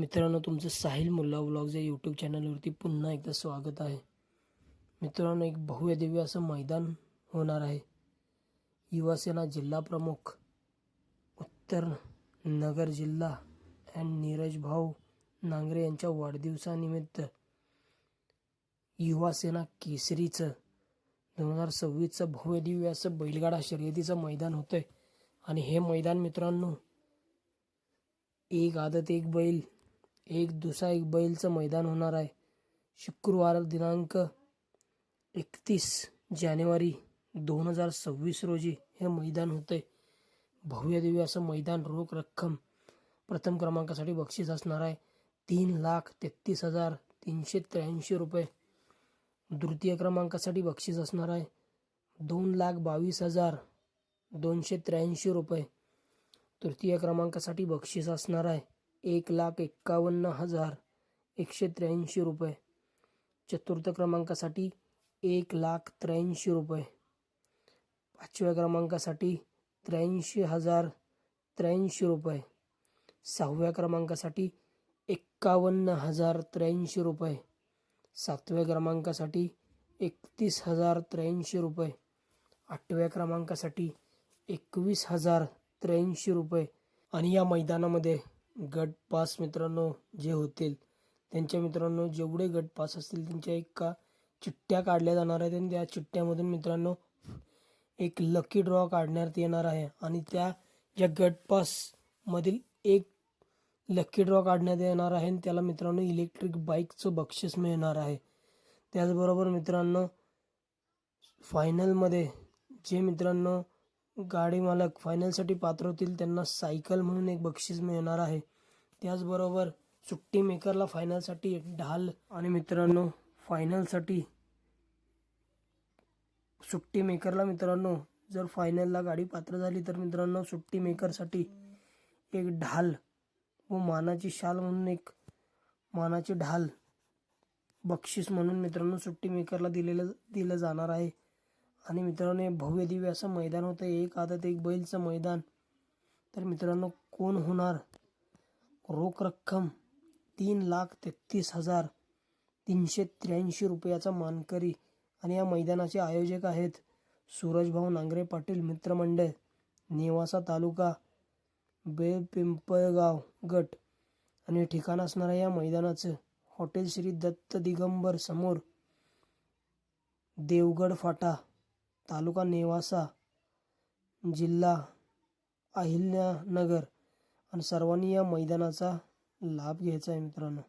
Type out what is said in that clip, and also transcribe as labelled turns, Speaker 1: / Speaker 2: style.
Speaker 1: मित्रांनो तुमचं साहिल मुल्ला व्लॉग्स या यूट्यूब चॅनलवरती पुन्हा एकदा स्वागत आहे. मित्रांनो एक भव्यदेवी असं मैदान होणार आहे. युवासेना जिल्हा प्रमुख उत्तर नगर जिल्हा अँड नीरज भाऊ नांगरे यांच्या वाढदिवसानिमित्त युवासेना केसरीचं दोन हजार सव्वीसचं भव्यदिव्य असं बैलगाडा शर्यतीचं मैदान होतंय. आणि हे मैदान मित्रांनो एक आदत एक बैल एक दुसा एक बैलचं मैदान होणार आहे. शुक्रवार दिनांक एकतीस जानेवारी दोन हजार सव्वीस रोजी हे मैदान होते भव्यदेवी असं मैदान रोख रक्कम प्रथम क्रमांकासाठी बक्षीस असणार आहे. तीन लाख तेहतीस हजार तीनशे त्र्याऐंशी रुपये. द्वितीय क्रमांकासाठी बक्षीस असणार आहे. दोन लाख बावीस हजार दोनशे त्र्याऐंशी रुपये. तृतीय क्रमांकासाठी बक्षीस असणार आहे. एक लाख एक्कावन्न हजार एकशे त्र्याऐंशी रुपये. चतुर्थ क्रमांकासाठी एक लाख त्र्याऐंशी रुपये. पाचव्या क्रमांकासाठी त्र्याऐंशी हजार त्र्याऐंशी रुपये. सहाव्या क्रमांकासाठी एक्कावन्न हजार त्र्याऐंशी रुपये. सातव्या क्रमांकासाठी एकतीस हजार त्र्याऐंशी रुपये. आठव्या क्रमांकासाठी एकवीस हजार त्र्याऐंशी रुपये. आणि या मैदानामध्ये गट पास मित्रांनो जे होतील त्यांच्या मित्रांनो जेवढे गट पास असतील त्यांच्या एका चिठ्ठ्या काढल्या जाणार आहेत आणि त्या चिठ्ठ्यामधून मित्रांनो एक लकी ड्रॉ काढण्यात येणार आहे. आणि त्या ज्या गट पासमधील एक लकी ड्रॉ काढण्यात येणार आहे आणि त्याला मित्रांनो इलेक्ट्रिक बाईकचं बक्षीस मिळणार आहे. त्याचबरोबर मित्रांनो फायनलमध्ये जे मित्रांनो गाडी मालक फायनलसाठी पात्र होतील त्यांना सायकल म्हणून एक बक्षीस मिळणार आहे. त्याचबरोबर सुट्टी मेकरला फायनलसाठी ढाल. आणि मित्रांनो फायनलसाठी सुट्टी मेकरला मित्रांनो जर फायनलला गाडी पात्र झाली तर मित्रांनो सुट्टी मेकरसाठी एक ढाल व मानाची शाल म्हणून एक मानाची ढाल बक्षीस म्हणून मित्रांनो सुट्टी मेकरला दिलेलं दिलं जाणार आहे. आणि मित्रांनो हे भव्य दिव्य असं मैदान होतं. एक आदत एक बैलचं मैदान. तर मित्रांनो कोण होणार? रोख रक्कम तीन लाख तेहतीस हजार तीनशे त्र्याऐंशी रुपयाचा मानकरी आणि या मैदानाचे आयोजक आहेत सूरजभाऊ नांगरे पाटील मित्रमंडळ नेवासा तालुका बेळपिंपळगाव गट आणि ठिकाण असणाऱ्या या मैदानाचं हॉटेल श्री दत्त दिगंबर समोर देवगड फाटा तालुका नेवासा जिल्हा अहिल्यानगर आणि सर्वांनी या मैदानाचा लाभ घ्यायचा आहे मित्रांनो.